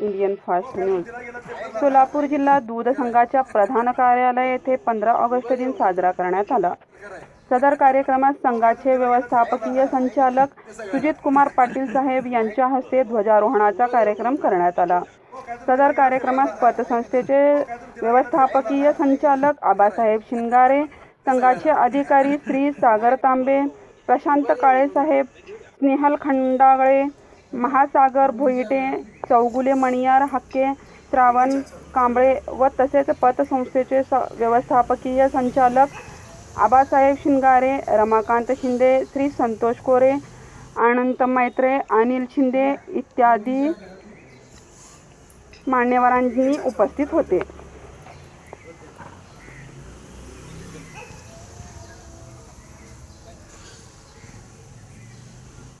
Indian fast news Solapur जिल्हा दूध संघाच्या प्रधान कार्यालय येथे पंधरा ऑगस्ट दिन साजरा करण्यात आला. सदर कार्यक्रमात संघाचे व्यवस्थापकीय संचालक सुजित कुमार पाटील साहेब यांच्या हस्ते ध्वजारोहणाचा कार्यक्रम करण्यात आला. सदर कार्यक्रमात पतसंस्थेचे व्यवस्थापकीय संचालक आबासाहेब शिंगारे संघाचे अधिकारी श्री सागर तांबे प्रशांत काळे साहेब स्नेहल खंडागळे महासागर भोईटे चौगुले मणियार हक्के श्रावण कांबळे व तसेच पतसंस्थेचे स व्यवस्थापकीय संचालक आबासाहेब शिंगारे रमाकांत शिंदे श्री संतोष कोरे अनंत मैत्रे अनिल शिंदे इत्यादी मान्यवरांनी उपस्थित होते.